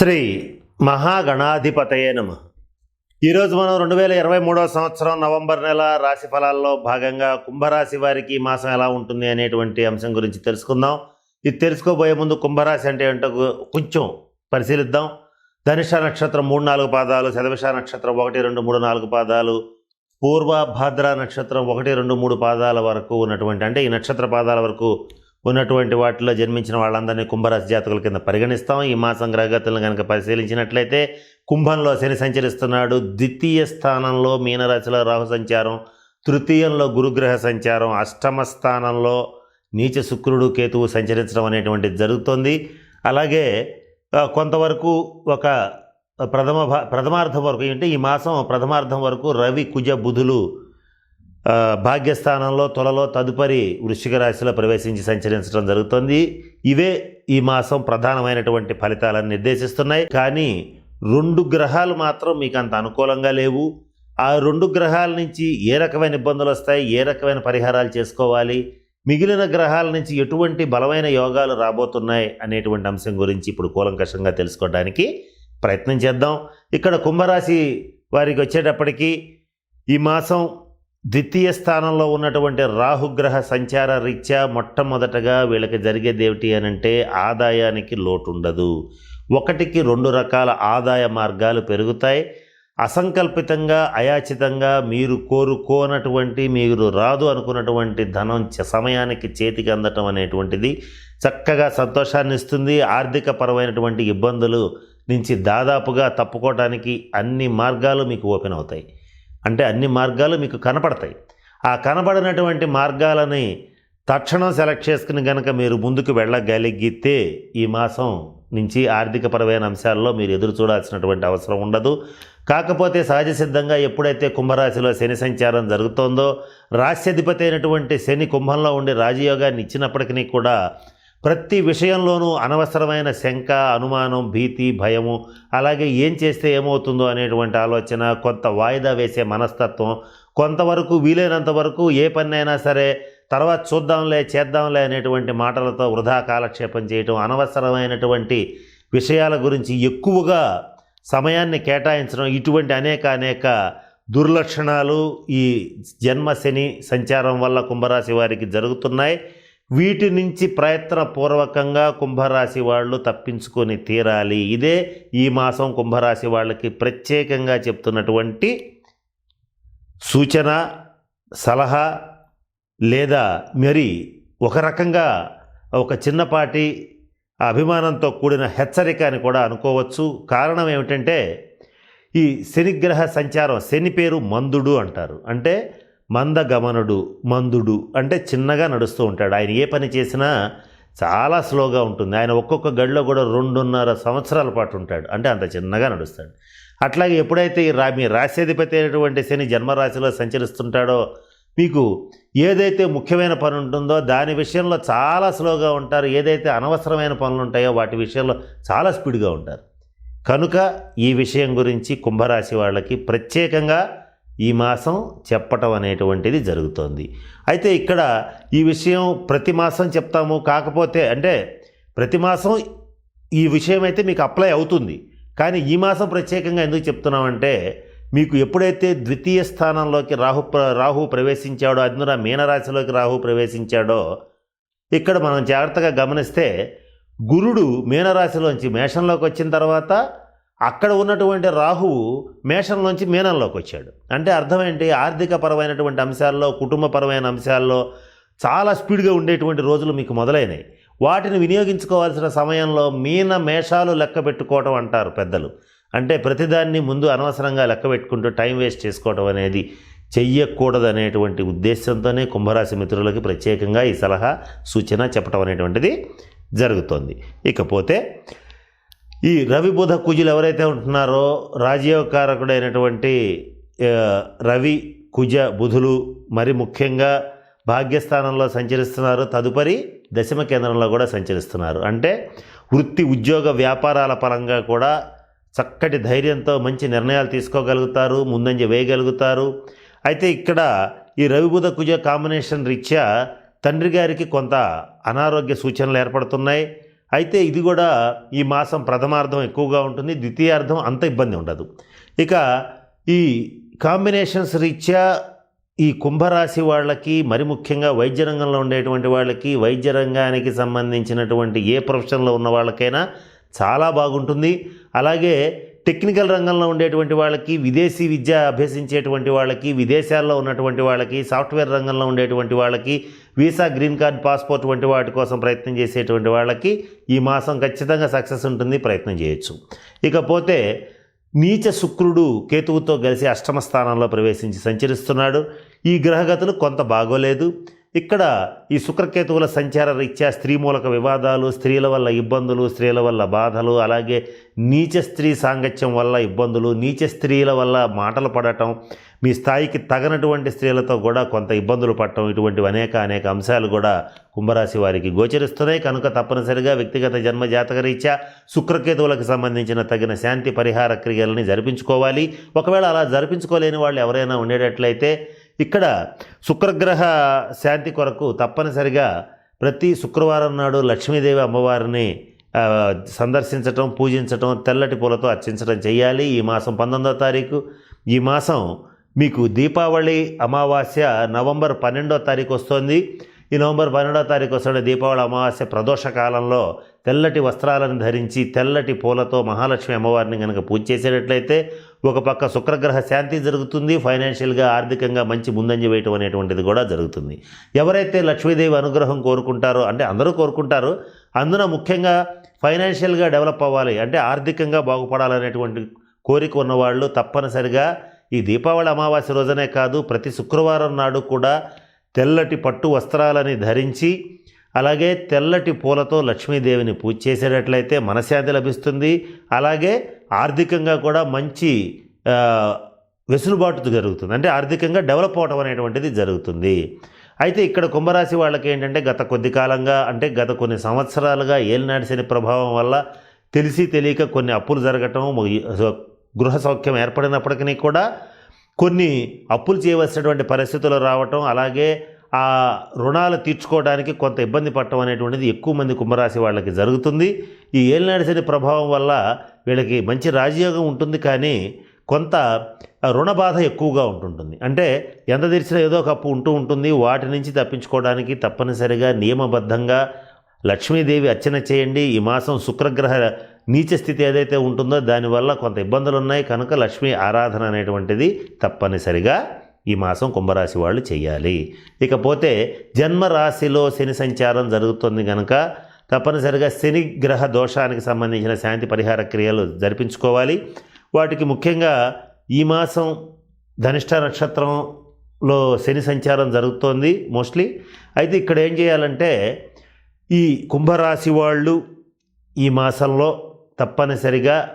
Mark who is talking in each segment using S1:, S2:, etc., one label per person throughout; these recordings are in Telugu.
S1: శ్రీ మహాగణాధిపతయే నమ. ఈరోజు మనం రెండు వేల ఇరవై మూడవ సంవత్సరం నవంబర్ నెల రాశి ఫలాల్లో భాగంగా కుంభరాశి వారికి ఈ మాసం ఎలా ఉంటుంది అనేటువంటి అంశం గురించి తెలుసుకుందాం. ఇది తెలుసుకోబోయే ముందు కుంభరాశి అంటే ఏంటో కొంచెం పరిశీలిద్దాం. ధనుష నక్షత్రం మూడు నాలుగు పాదాలు శతభిష నక్షత్రం ఒకటి రెండు మూడు నాలుగు పాదాలు పూర్వ భాద్ర నక్షత్రం ఒకటి రెండు మూడు పాదాల వరకు ఉన్నటువంటి అంటే ఈ నక్షత్ర పాదాల వరకు ఉన్నటువంటి వాటిలో జన్మించిన వాళ్ళందరినీ కుంభరాశి జాతకుల కింద పరిగణిస్తాం. ఈ మాసం గ్రహగతులను కనుక పరిశీలించినట్లయితే కుంభంలో శని సంచరిస్తున్నాడు. ద్వితీయ స్థానంలో మీనరాశిలో రాహు సంచారం. తృతీయంలో గురుగ్రహ సంచారం. అష్టమ స్థానంలో నీచ శుక్రుడు కేతువు సంచరించడం అనేటువంటిది జరుగుతుంది. అలాగే కొంతవరకు ఒక ప్రథమ ప్రథమార్థం వరకు అంటే ఈ మాసం ప్రథమార్థం వరకు రవి కుజ బుధులు భాగ్యస్థానంలో తొలలో తదుపరి వృశ్చిక రాశిలో ప్రవేశించి సంచరించడం జరుగుతుంది. ఇవే ఈ మాసం ప్రధానమైనటువంటి ఫలితాలను నిర్దేశిస్తున్నాయి. కానీ రెండు గ్రహాలు మాత్రం మీకు అంత అనుకూలంగా లేవు. ఆ రెండు గ్రహాల నుంచి ఏ రకమైన ఇబ్బందులు వస్తాయి ఏ రకమైన పరిహారాలు చేసుకోవాలి మిగిలిన గ్రహాల నుంచి ఎటువంటి బలమైన యోగాలు రాబోతున్నాయి అనేటువంటి అంశం గురించి ఇప్పుడు కూలంకషంగా తెలుసుకోవడానికి ప్రయత్నం చేద్దాం. ఇక్కడ కుంభరాశి వారికి వచ్చేటప్పటికీ ఈ మాసం ద్వితీయ స్థానంలో ఉన్నటువంటి రాహుగ్రహ సంచార రీత్యా మొట్టమొదటగా వీళ్ళకి జరిగేది ఏమిటి అని అంటే ఆదాయానికి లోటు ఉండదు ఒకటికి రెండు రకాల ఆదాయ మార్గాలు పెరుగుతాయి. అసంకల్పితంగా అయాచితంగా మీరు కోరుకోనటువంటి మీరు రాదు అనుకున్నటువంటి ధనం చ- సమయానికి చేతికి అందటం అనేటువంటిది చక్కగా సంతోషాన్ని ఇస్తుంది. ఆర్థిక పరమైనటువంటి ఇబ్బందులు నుంచి దాదాపుగా తప్పుకోవడానికి అన్ని మార్గాలు మీకు ఓపెన్ అవుతాయి. అంటే అన్ని మార్గాలు మీకు కనపడతాయి. ఆ కనబడినటువంటి మార్గాలని తక్షణం సెలెక్ట్ చేసుకుని కనుక మీరు ముందుకు వెళ్ళగలిగితే ఈ మాసం నుంచి ఆర్థికపరమైన అంశాల్లో మీరు ఎదురు చూడాల్సినటువంటి అవసరం ఉండదు. కాకపోతే సహజ సిద్ధంగా ఎప్పుడైతే కుంభరాశిలో శని సంచారం జరుగుతోందో రాశ్యధిపతి అయినటువంటి శని కుంభంలో ఉండి రాజయోగాన్ని ఇచ్చినప్పటికీ కూడా ప్రతి విషయంలోనూ అనవసరమైన శంక అనుమానం భీతి భయము అలాగే ఏం చేస్తే ఏమవుతుందో అనేటువంటి ఆలోచన కొంత వాయిదా వేసే మనస్తత్వం కొంతవరకు వీలైనంత వరకు ఏ పనైనా సరే తర్వాత చూద్దాంలే చేద్దాంలే అనేటువంటి మాటలతో వృధా కాలక్షేపం చేయటం అనవసరమైనటువంటి విషయాల గురించి ఎక్కువగా సమయాన్ని కేటాయించడం ఇటువంటి అనేక అనేక దుర్లక్షణాలు ఈ జన్మ శని సంచారం వల్ల కుంభరాశి వారికి జరుగుతున్నాయి. వీటి నుంచి ప్రయత్నపూర్వకంగా కుంభరాశి వాళ్ళు తప్పించుకొని తీరాలి. ఇదే ఈ మాసం కుంభరాశి వాళ్ళకి ప్రత్యేకంగా చెప్తున్నటువంటి సూచన సలహా లేదా మరి ఒక రకంగా ఒక చిన్నపాటి అభిమానంతో కూడిన హెచ్చరిక అని కూడా అనుకోవచ్చు. కారణం ఏమిటంటే ఈ శనిగ్రహ సంచారం శని పేరు మందుడు అంటారు. అంటే మందగమనుడు మందుడు అంటే చిన్నగా నడుస్తూ ఉంటాడు. ఆయన ఏ పని చేసినా చాలా స్లోగా ఉంటుంది. ఆయన ఒక్కొక్క గడిలో కూడా రెండున్నర సంవత్సరాల పాటు ఉంటాడు. అంటే అంత చిన్నగా నడుస్తాడు. అట్లాగే ఎప్పుడైతే ఈ రా మీ రాశ్యాధిపతి అయినటువంటి శని జన్మరాశిలో సంచరిస్తుంటాడో మీకు ఏదైతే ముఖ్యమైన పని ఉంటుందో దాని విషయంలో చాలా స్లోగా ఉంటారు. ఏదైతే అనవసరమైన పనులు ఉంటాయో వాటి విషయంలో చాలా స్పీడ్గా ఉంటారు. కనుక ఈ విషయం గురించి కుంభరాశి వాళ్ళకి ప్రత్యేకంగా ఈ మాసం చెప్పటం అనేటువంటిది జరుగుతోంది. అయితే ఇక్కడ ఈ విషయం ప్రతి మాసం చెప్తాము. కాకపోతే అంటే ప్రతి మాసం ఈ విషయం అయితే మీకు అప్లై అవుతుంది. కానీ ఈ మాసం ప్రత్యేకంగా ఎందుకు చెప్తున్నామంటే మీకు ఎప్పుడైతే ద్వితీయ స్థానంలోకి రాహు ప్ర- రాహు ప్రవేశించాడో అందున మీనరాశిలోకి రాహు ప్రవేశించాడో ఇక్కడ మనం జాగ్రత్తగా గమనిస్తే గురుడు మీనరాశిలోంచి మేషంలోకి వచ్చిన తర్వాత అక్కడ ఉన్నటువంటి రాహువు మేషంలోంచి మీనంలోకి వచ్చాడు. అంటే అర్థం ఏంటి? ఆర్థిక పరమైనటువంటి అంశాల్లో కుటుంబపరమైన అంశాల్లో చాలా స్పీడ్గా ఉండేటువంటి రోజులు మీకు మొదలైనవి వాటిని వినియోగించుకోవాల్సిన సమయంలో మీన మేషాలు లెక్క పెట్టుకోవటం అంటారు పెద్దలు. అంటే ప్రతిదాన్ని ముందు అనవసరంగా లెక్క పెట్టుకుంటూ టైం వేస్ట్ చేసుకోవటం అనేది చెయ్యకూడదు అనేటువంటి ఉద్దేశంతోనే కుంభరాశి మిత్రులకి ప్రత్యేకంగా ఈ సలహా సూచన చెప్పడం అనేటువంటిది జరుగుతోంది. ఇకపోతే ఈ రవి బుధ కుజులు ఎవరైతే ఉంటున్నారో రాజయోగకారకుడైనటువంటి రవి కుజ బుధులు మరి ముఖ్యంగా భాగ్యస్థానంలో సంచరిస్తున్నారు. తదుపరి దశమ కేంద్రంలో కూడా సంచరిస్తున్నారు. అంటే వృత్తి ఉద్యోగ వ్యాపారాల పరంగా కూడా చక్కటి ధైర్యంతో మంచి నిర్ణయాలు తీసుకోగలుగుతారు ముందంజ వేయగలుగుతారు. అయితే ఇక్కడ ఈ రవి బుధ కుజ కాంబినేషన్ రీత్యా తండ్రి గారికి కొంత అనారోగ్య సూచనలు ఏర్పడుతున్నాయి. అయితే ఇది కూడా ఈ మాసం ప్రథమార్థం ఎక్కువగా ఉంటుంది ద్వితీయార్థం అంత ఇబ్బంది ఉండదు. ఇక ఈ కాంబినేషన్స్ రీత్యా ఈ కుంభరాశి వాళ్ళకి మరి ముఖ్యంగా వైద్య రంగంలో ఉండేటువంటి వాళ్ళకి వైద్య రంగానికి సంబంధించినటువంటి ఏ ప్రొఫెషన్లో ఉన్న వాళ్ళకైనా చాలా బాగుంటుంది. అలాగే టెక్నికల్ రంగంలో ఉండేటువంటి వాళ్ళకి విదేశీ విద్య అభ్యసించేటువంటి వాళ్ళకి విదేశాల్లో ఉన్నటువంటి వాళ్ళకి సాఫ్ట్వేర్ రంగంలో ఉండేటువంటి వాళ్ళకి వీసా గ్రీన్ కార్డ్ పాస్పోర్ట్ వంటి వాటి కోసం ప్రయత్నం చేసేటువంటి వాళ్ళకి ఈ మాసం ఖచ్చితంగా సక్సెస్ ఉంటుంది. ప్రయత్నం చేయొచ్చు. ఇకపోతే నీచ శుక్రుడు కేతువుతో కలిసి అష్టమ స్థానంలో ప్రవేశించి సంచరిస్తున్నాడు. ఈ గ్రహగతులు కొంత బాగోలేదు. ఇక్కడ ఈ శుక్రకేతువుల సంచార రీత్యా స్త్రీ మూలక వివాదాలు స్త్రీల వల్ల ఇబ్బందులు స్త్రీల వల్ల బాధలు అలాగే నీచ స్త్రీ సాంగత్యం వల్ల ఇబ్బందులు నీచ స్త్రీల వల్ల మాటలు పడటం మీ స్థాయికి తగనటువంటి స్త్రీలతో కూడా కొంత ఇబ్బందులు పడటం ఇటువంటివి అనేక అనేక అంశాలు కూడా కుంభరాశి వారికి గోచరిస్తున్నాయి. కనుక తప్పనిసరిగా వ్యక్తిగత జన్మ జాతక రీత్యా శుక్రకేతువులకు సంబంధించిన తగిన శాంతి పరిహార క్రియలని జరిపించుకోవాలి. ఒకవేళ అలా జరిపించుకోలేని వాళ్ళు ఎవరైనా ఉండేటట్లయితే ఇక్కడ శుక్రగ్రహ శాంతి కొరకు తప్పనిసరిగా ప్రతి శుక్రవారం నాడు లక్ష్మీదేవి అమ్మవారిని సందర్శించటం పూజించటం తెల్లటి పూలతో అర్చించడం చేయాలి. ఈ మాసం పంతొమ్మిదో తారీఖు. ఈ మాసం మీకు దీపావళి అమావాస్య నవంబర్ పన్నెండో తారీఖు వస్తుంది. ఈ నవంబర్ పన్నెండో తారీఖు వస్తున్న దీపావళి అమావాస్య ప్రదోష కాలంలో తెల్లటి వస్త్రాలను ధరించి తెల్లటి పూలతో మహాలక్ష్మి అమ్మవారిని కనుక పూజ చేసేటట్లయితే ఒక పక్క శుక్రగ్రహ శాంతి జరుగుతుంది ఫైనాన్షియల్గా ఆర్థికంగా మంచి ముందంజ వేయటం అనేటువంటిది కూడా జరుగుతుంది. ఎవరైతే లక్ష్మీదేవి అనుగ్రహం కోరుకుంటారో అంటే అందరూ కోరుకుంటారు అందున ముఖ్యంగా ఫైనాన్షియల్గా డెవలప్ అవ్వాలి అంటే ఆర్థికంగా బాగుపడాలనేటువంటి కోరిక ఉన్నవాళ్ళు తప్పనిసరిగా ఈ దీపావళి అమావాస్య రోజునే కాదు ప్రతి శుక్రవారం నాడు కూడా తెల్లటి పట్టు వస్త్రాలని ధరించి అలాగే తెల్లటి పూలతో లక్ష్మీదేవిని పూజ చేసేటట్లయితే మనశ్శాంతి లభిస్తుంది. అలాగే ఆర్థికంగా కూడా మంచి వెసులుబాటు జరుగుతుంది. అంటే ఆర్థికంగా డెవలప్ అవడం అనేటువంటిది జరుగుతుంది. అయితే ఇక్కడ కుంభరాశి వాళ్ళకి ఏంటంటే గత కొద్ది కాలంగా అంటే గత కొన్ని సంవత్సరాలుగా ఏలినాటి శని ప్రభావం వల్ల తెలిసి తెలియక కొన్ని అప్పులు జరగటం గృహ సౌఖ్యం ఏర్పడినప్పటికీ కూడా కొన్ని అప్పులు చేయవలసినటువంటి పరిస్థితులు రావటం అలాగే ఆ రుణాలు తీర్చుకోవడానికి కొంత ఇబ్బంది పడటం అనేటువంటిది ఎక్కువ మంది కుంభరాశి వాళ్ళకి జరుగుతుంది. ఈ ఏలినాటి శని ప్రభావం వల్ల వీళ్ళకి మంచి రాజయోగం ఉంటుంది కానీ కొంత రుణ బాధ ఎక్కువగా ఉంటుంటుంది. అంటే ఎంత తెరిచినా ఏదో ఒక అప్పు ఉంటూ ఉంటుంది. వాటి నుంచి తప్పించుకోవడానికి తప్పనిసరిగా నియమబద్ధంగా లక్ష్మీదేవి అర్చన చేయండి. ఈ మాసం శుక్రగ్రహ నీచ స్థితి ఏదైతే ఉంటుందో దానివల్ల కొంత ఇబ్బందులు ఉన్నాయి. కనుక లక్ష్మీ ఆరాధన అనేటువంటిది తప్పనిసరిగా ఈ మాసం కుంభరాశి వాళ్ళు చేయాలి. ఇకపోతే జన్మ రాశిలో శని సంచారం జరుగుతుంది కనుక తప్పనిసరిగా శని గ్రహ దోషానికి సంబంధించిన శాంతి పరిహార క్రియలు జరిపించుకోవాలి. వాటికి ముఖ్యంగా ఈ మాసం ధనిష్ట నక్షత్రంలో శని సంచారం జరుగుతోంది మోస్ట్లీ. అయితే ఇక్కడ ఏం చేయాలంటే ఈ కుంభరాశి వాళ్ళు ఈ మాసంలో తప్పనిసరిగా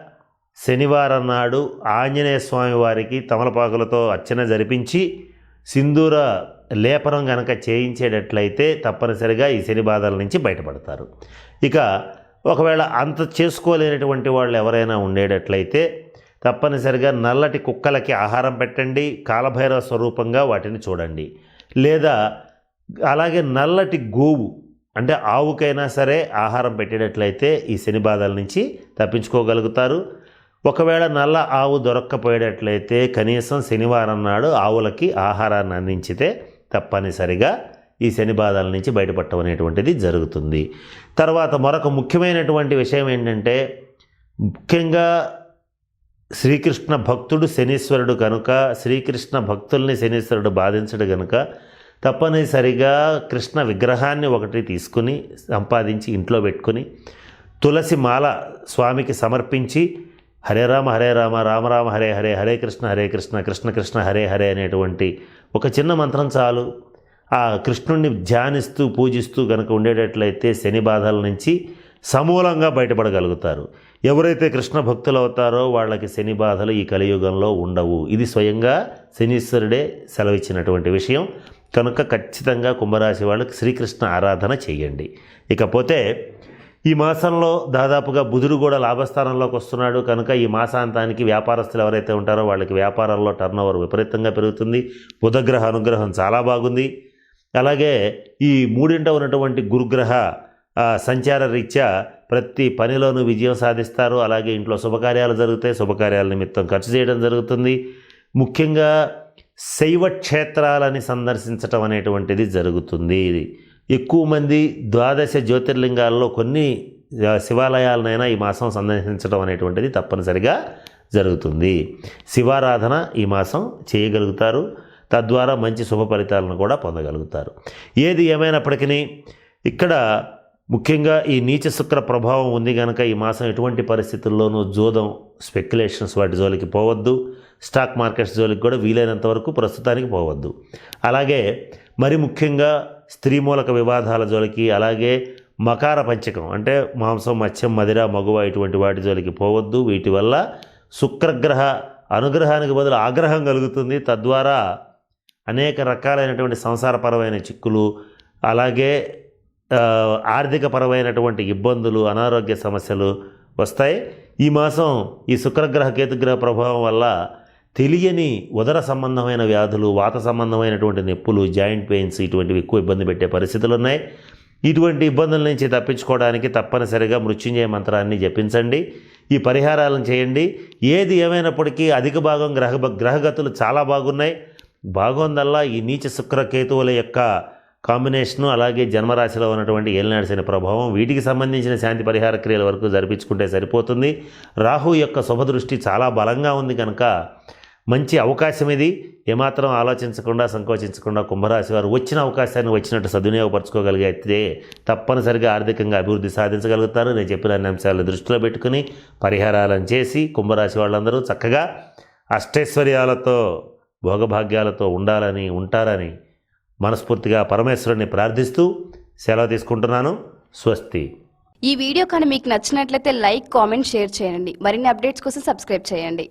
S1: శనివారం నాడు ఆంజనేయ స్వామి వారికి తమలపాకులతో అర్చన జరిపించి సింధూర లేపనం గనక చేయించేటట్లయితే తప్పనిసరిగా ఈ శని బాధల నుంచి బయటపడతారు. ఇక ఒకవేళ అంత చేసుకోలేనటువంటి వాళ్ళు ఎవరైనా ఉండేటట్లయితే తప్పనిసరిగా నల్లటి కుక్కలకి ఆహారం పెట్టండి కాలభైరవ స్వరూపంగా వాటిని చూడండి. లేదా అలాగే నల్లటి గోవు అంటే ఆవుకైనా సరే ఆహారం పెట్టేటట్లయితే ఈ శని బాధల నుంచి తప్పించుకోగలుగుతారు. ఒకవేళ నల్ల ఆవు దొరక్కపోయేటట్లయితే కనీసం శనివారం నాడు ఆవులకి ఆహారాన్ని అందించితే తప్పనిసరిగా ఈ శని బాధల నుంచి బయటపడటం అనేటువంటిది జరుగుతుంది. తర్వాత మరొక ముఖ్యమైనటువంటి విషయం ఏంటంటే ముఖ్యంగా శ్రీకృష్ణ భక్తుడు శనీశ్వరుడు కనుక శ్రీకృష్ణ భక్తుల్ని శనీశ్వరుడు బాధించడు కనుక తప్పనిసరిగా కృష్ణ విగ్రహాన్ని ఒకటి తీసుకుని సంపాదించి ఇంట్లో పెట్టుకుని తులసి మాల స్వామికి సమర్పించి హరే రామ హరే రామ రామ రామ హరే హరే హరే కృష్ణ హరే కృష్ణ కృష్ణ కృష్ణ హరే హరే అనేటువంటి ఒక చిన్న మంత్రం చాలు. ఆ కృష్ణుణ్ణి ధ్యానిస్తూ పూజిస్తూ కనుక ఉండేటట్లయితే శని బాధల నుంచి సమూలంగా బయటపడగలుగుతారు. ఎవరైతే కృష్ణ భక్తులు అవుతారో వాళ్ళకి శని బాధలు ఈ కలియుగంలో ఉండవు. ఇది స్వయంగా శనీశ్వరుడే సెలవిచ్చినటువంటి విషయం. కనుక ఖచ్చితంగా కుంభరాశి వాళ్ళకి శ్రీకృష్ణ ఆరాధన చేయండి. ఇకపోతే ఈ మాసంలో దాదాపుగా బుధుడు కూడా లాభస్థానంలోకి వస్తున్నాడు. కనుక ఈ మాసాంతానికి వ్యాపారస్తులు ఎవరైతే ఉంటారో వాళ్ళకి వ్యాపారంలో టర్న్ ఓవర్ విపరీతంగా పెరుగుతుంది. బుధగ్రహ అనుగ్రహం చాలా బాగుంది. అలాగే ఈ మూడింట ఉన్నటువంటి గురుగ్రహ సంచార రీత్యా ప్రతి పనిలోనూ విజయం సాధిస్తారు. అలాగే ఇంట్లో శుభకార్యాలు జరుగుతాయి. శుభకార్యాల నిమిత్తం ఖర్చు చేయడం జరుగుతుంది. ముఖ్యంగా శైవ క్షేత్రాలని సందర్శించటం అనేటువంటిది జరుగుతుంది. ఎక్కువ మంది ద్వాదశ జ్యోతిర్లింగాల్లో కొన్ని శివాలయాలనైనా ఈ మాసం సందర్శించడం అనేటువంటిది తప్పనిసరిగా జరుగుతుంది. శివారాధన ఈ మాసం చేయగలుగుతారు. తద్వారా మంచి శుభ ఫలితాలను కూడా పొందగలుగుతారు. ఏది ఏమైనప్పటికీ ఇక్కడ ముఖ్యంగా ఈ నీచ శుక్ర ప్రభావం ఉంది కనుక ఈ మాసం ఎటువంటి పరిస్థితుల్లోనూ జోదం స్పెక్యులేషన్స్ వాటి జోలికి పోవద్దు. స్టాక్ మార్కెట్స్ జోలికి కూడా వీలైనంత వరకు ప్రస్తుతానికి పోవద్దు. అలాగే మరి ముఖ్యంగా స్త్రీ మూలక వివాదాల జోలికి అలాగే మకార పంచకం అంటే మాంసం మత్స్యం మదిర మగువ ఇటువంటి వాటి జోలికి పోవద్దు. వీటి వల్ల శుక్రగ్రహ అనుగ్రహానికి బదులు ఆగ్రహం కలుగుతుంది. తద్వారా అనేక రకాలైనటువంటి సంసారపరమైన చిక్కులు అలాగే ఆర్థికపరమైనటువంటి ఇబ్బందులు అనారోగ్య సమస్యలు వస్తాయి. ఈ మాసం ఈ శుక్రగ్రహ కేతుగ్రహ ప్రభావం వల్ల తెలియని ఉదర సంబంధమైన వ్యాధులు వాత సంబంధమైనటువంటి నొప్పులు జాయింట్ పెయిన్స్ ఇటువంటివి ఎక్కువ ఇబ్బంది పెట్టే పరిస్థితులు ఉన్నాయి. ఇటువంటి ఇబ్బందుల నుంచి తప్పించుకోవడానికి తప్పనిసరిగా మృత్యుంజయ మంత్రాన్ని జపించండి. ఈ పరిహారాలను చేయండి. ఏది ఏమైనప్పటికీ అధిక భాగం గ్రహ గ్రహగతులు చాలా బాగున్నాయి. బాగుందల్లా ఈ నీచ శుక్ర కేతువుల యొక్క కాంబినేషను అలాగే జన్మరాశిలో ఉన్నటువంటి ఏలినాడిసిన ప్రభావం వీటికి సంబంధించిన శాంతి పరిహార క్రియల వరకు జరిపించుకుంటే సరిపోతుంది. రాహు యొక్క శుభదృష్టి చాలా బలంగా ఉంది కనుక మంచి అవకాశం ఇది. ఏమాత్రం ఆలోచించకుండా సంకోచించకుండా కుంభరాశి వారు వచ్చిన అవకాశాన్ని వచ్చినట్టు సద్వినియోగపరచుకోగలిగితే తప్పనిసరిగా ఆర్థికంగా అభివృద్ధి సాధించగలుగుతారు. నేను చెప్పిన అన్ని అంశాలను దృష్టిలో పెట్టుకుని పరిహారాలను చేసి కుంభరాశి వాళ్ళందరూ చక్కగా అష్టైశ్వర్యాలతో భోగభాగ్యాలతో ఉండాలని ఉంటారని మనస్ఫూర్తిగా పరమేశ్వరుని ప్రార్థిస్తూ సెలవు తీసుకుంటున్నాను. స్వస్తి.
S2: ఈ వీడియో కానీ మీకు నచ్చినట్లయితే లైక్ కామెంట్ షేర్ చేయండి. మరిన్ని అప్డేట్స్ కోసం సబ్స్క్రైబ్ చేయండి.